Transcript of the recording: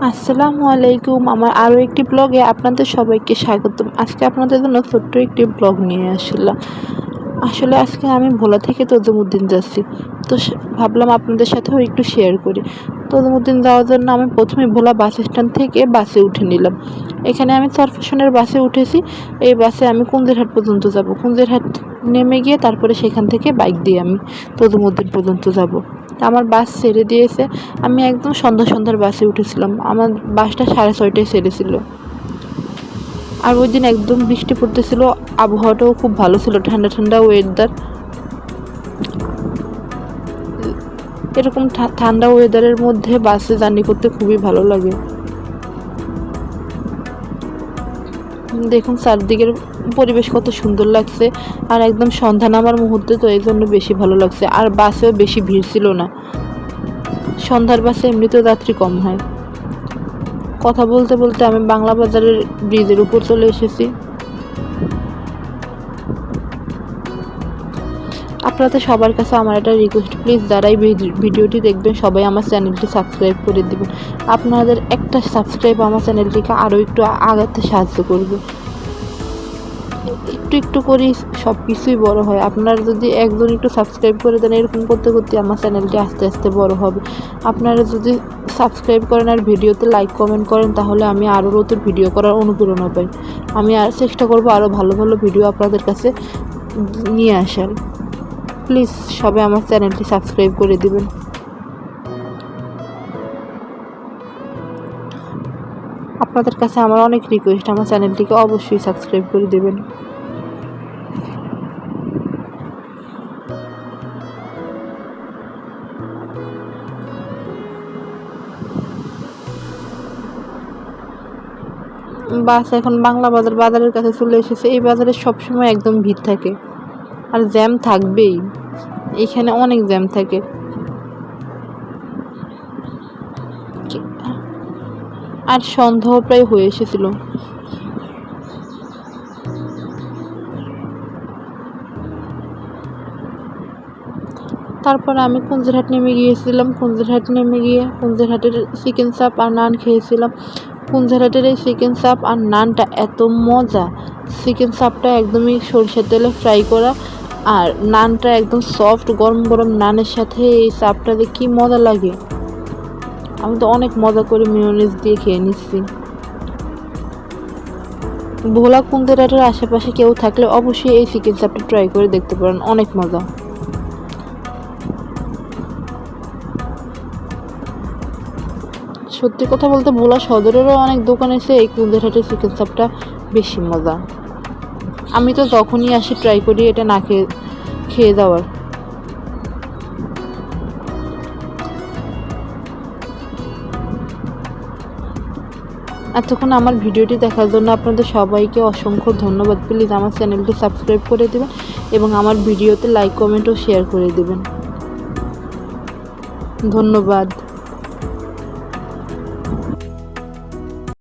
আসসালামু আলাইকুম। আমার আরও একটি ব্লগে আপনাদের সবাইকে স্বাগতম। আজকে আপনাদের জন্য ছোট্ট একটি ব্লগ নিয়ে আসলাম। আসলে আজকে আমি ভোলা থেকে তদুমুদ্দিন যাচ্ছি। তো ভাবলাম আপনাদের সাথেও একটু শেয়ার করি। তদুমুদ্দিন যাওয়ার জন্য আমি প্রথমে ভোলা বাস স্ট্যান্ড থেকে বাসে উঠে নিলাম। এখানে আমি সরফেশনের বাসে উঠেছি। এই বাসে আমি কুন্দেরহাট পর্যন্ত যাব। কুন্দেরহাট নেমে গিয়ে তারপরে সেখান থেকে বাইক দিয়ে আমি তদুমুদ্দিন পর্যন্ত যাব। তা আমার বাস ছেড়ে দিয়েছে। আমি একদম সন্ধ্যা সন্ধ্যার বাসে উঠেছিলাম। আমার বাসটা সাড়ে ছয়টায় ছেড়েছিল আর ওই দিন একদম বৃষ্টি পড়তেছিল। আবহাওয়াটাও খুব ভালো ছিল। ঠান্ডা ঠান্ডা ওয়েদার এরকম ঠান্ডা ওয়েদারের মধ্যে বাসে জার্নি করতে খুবই ভালো লাগে। দেখুন চারদিকের পরিবেশ কত সুন্দর লাগছে, আর একদম সন্ধ্যা নামার মুহূর্তে তো এই জন্য বেশি ভালো লাগছে, আর বাসেও বেশি ভিড় ছিল না। সন্ধ্যার বাসে এমনিতেও যাত্রী কম হয়। কথা বলতে বলতে আমি বাংলা বাজারের ব্রিজের উপর চলে এসেছি। আপনাদের সবার কাছে আমার একটা রিকোয়েস্ট প্লিজ যারাই ভিডি- ভিডিওটি দেখবেন, সবাই আমার চ্যানেলটি সাবস্ক্রাইব করে দেবেন। আপনাদের একটা সাবস্ক্রাইব আমার চ্যানেলটিকে আরও একটু আগাতে সাহায্য করবে। একটু একটু করেই সব কিছুই বড় হয়। আপনারা যদি একজন একটু সাবস্ক্রাইব করে দেন, এরকম করতে করতে আমার চ্যানেলটি আস্তে আস্তে বড় হবে। আপনারা যদি সাবস্ক্রাইব করেন আর ভিডিওতে লাইক কমেন্ট করেন, তাহলে আমি আরও নতুন ভিডিও করার অনুপ্রেরণা পাই। আমি আর চেষ্টা করব আরও ভালো ভালো ভিডিও আপনাদের কাছে নিয়ে আসার। প্লিজ সবাই আমার চ্যানেলটি সাবস্ক্রাইব করে দিবেন। আপনাদের কাছে আমার অনেক রিকোয়েস্ট আমার চ্যানেলটিকে অবশ্যই সাবস্ক্রাইব করে দেবেন। বাস এখন বাংলা বাজার, বাজারের কাছে চলে এসেছে। এই বাজারে সবসময় একদম ভিড় থাকে। আর জ্যাম থাকবেই। এখানে অনেক জ্যাম থাকে। আর সন্ধ্যাও প্রায় হয়ে এসেছিল। তারপর আমি কুঞ্জরহাট নেমে গিয়েছিলাম। কুঞ্জরহাট নেমে গিয়ে কুঞ্জরহাটের চিকেন চাপ আর নান খেয়েছিলাম। কুঞ্জরহাটের এই চিকেন চাপ আর নানটা এত মজা। চিকেন চাপটা একদমই সরষের তেলে ফ্রাই করা। আর নানটা একদম সফট গরম গরম নানের সাথে এই চাপটা দিয়ে কী মজা লাগে। আমি তো অনেক মজা করে মিউনিস দিয়ে খেয়ে নিচ্ছি। ভোলা কুন্দেরাটের আশেপাশে কেউ থাকলে অবশ্যই এই চিকেন চাপটা ট্রাই করে দেখতে পারেন, অনেক মজা। সত্যি কথা বলতে ভোলা সদরেরও অনেক দোকান এসে এই কুন্দেরহাটের চিকেন চাপটা বেশি মজা। আমি তো যখনই আসি ট্রাই করি এটা না খেয়ে খেয়ে দেওয়ার এতক্ষণ আমার ভিডিওটি দেখার জন্য আপনাদের সবাইকে অসংখ্য ধন্যবাদ। প্লিজ আমার চ্যানেলটি সাবস্ক্রাইব করে দেবেন এবং আমার ভিডিওতে লাইক কমেন্ট ও শেয়ার করে দেবেন। ধন্যবাদ।